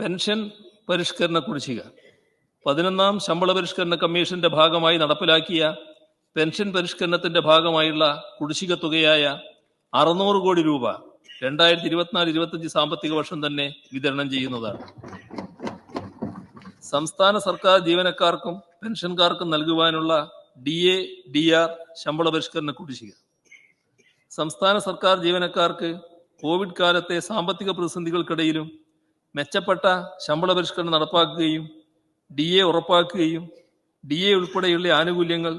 Pension പരിഷ്കരണ കുടിശ്ശിക. പതിനൊന്നാം ശമ്പള പരിഷ്കരണ കമ്മീഷന്റെ ഭാഗമായി നടപ്പിലാക്കിയ പെൻഷൻ പരിഷ്കരണത്തിന്റെ ഭാഗമായുള്ള കുടിശ്ശിക തുകയായ അറുന്നൂറ് കോടി രൂപ രണ്ടായിരത്തി ഇരുപത്തിനാല് ഇരുപത്തഞ്ച് സാമ്പത്തിക വർഷം തന്നെ വിതരണം ചെയ്യുന്നതാണ്. സംസ്ഥാന സർക്കാർ ജീവനക്കാർക്കും പെൻഷൻകാർക്കും നൽകുവാനുള്ള ഡി എ ഡി ആർ ശമ്പള പരിഷ്കരണ കുടിശ്ശിക. സംസ്ഥാന സർക്കാർ ജീവനക്കാർക്ക് കോവിഡ് കാലത്തെ സാമ്പത്തിക പ്രതിസന്ധികൾക്കിടയിലും മെച്ചപ്പെട്ട ശമ്പള പരിഷ്കരണം നടപ്പാക്കുകയും ഡി എ ഉറപ്പാക്കുകയും ഡി എ ഉൾപ്പെടെയുള്ള ആനുകൂല്യങ്ങൾ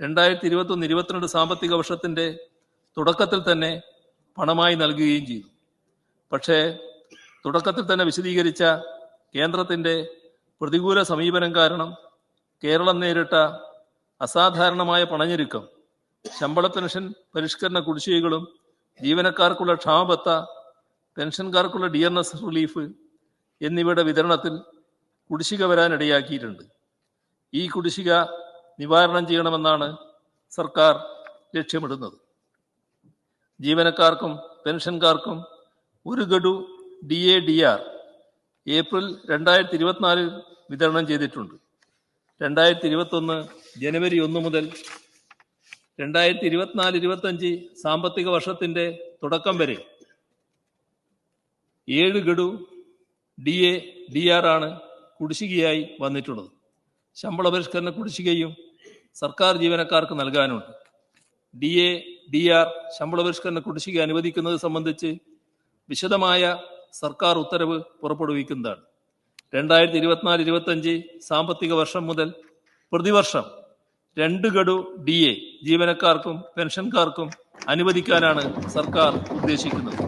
രണ്ടായിരത്തി ഇരുപത്തൊന്ന് ഇരുപത്തിരണ്ട് സാമ്പത്തിക വർഷത്തിന്റെ തുടക്കത്തിൽ തന്നെ പണമായി നൽകുകയും ചെയ്തു. പക്ഷേ തുടക്കത്തിൽ തന്നെ വിശദീകരിച്ച കേന്ദ്രത്തിന്റെ പ്രതികൂല സമീപനം കാരണം കേരളം നേരിട്ട അസാധാരണമായ പണഞ്ഞിരുക്കം ശമ്പള പെൻഷൻ പരിഷ്കരണ കുടിശ്ശികകളും ജീവനക്കാർക്കുള്ള ക്ഷാമബത്ത പെൻഷൻകാർക്കുള്ള ഡി എൻ എസ് റിലീഫ് എന്നിവയുടെ വിതരണത്തിൽ കുടിശ്ശിക വരാനിടയാക്കിയിട്ടുണ്ട്. ഈ കുടിശ്ശിക നിവാരണം ചെയ്യണമെന്നാണ് സർക്കാർ ലക്ഷ്യമിടുന്നത്. ജീവനക്കാർക്കും പെൻഷൻകാർക്കും ഒരു ഗഡു D A D R April രണ്ടായിരത്തി ഇരുപത്തിനാലിൽ വിതരണം ചെയ്തിട്ടുണ്ട്. രണ്ടായിരത്തി ഇരുപത്തൊന്ന് ജനുവരി ഒന്ന് മുതൽ രണ്ടായിരത്തി ഇരുപത്തിനാല് ഇരുപത്തഞ്ച് സാമ്പത്തിക വർഷത്തിന്റെ തുടക്കം വരെ ഏഴ് ഗഡു ഡി എ ഡി ആർ ആണ് കുടിശ്ശികയായി വന്നിട്ടുള്ളത്. ശമ്പള പരിഷ്കരണ കുടിശ്ശികയും സർക്കാർ ജീവനക്കാർക്ക് നൽകാനുണ്ട്. ഡി എ ഡി ആർ ശമ്പള പരിഷ്കരണ കുടിശ്ശിക അനുവദിക്കുന്നത് സംബന്ധിച്ച് വിശദമായ സർക്കാർ ഉത്തരവ് പുറപ്പെടുവിക്കുന്നതാണ്. രണ്ടായിരത്തി ഇരുപത്തിനാല് ഇരുപത്തഞ്ച് സാമ്പത്തിക വർഷം മുതൽ പ്രതിവർഷം രണ്ട് ഗഡു ഡി എ ജീവനക്കാർക്കും പെൻഷൻകാർക്കും അനുവദിക്കാനാണ് സർക്കാർ ഉദ്ദേശിക്കുന്നത്.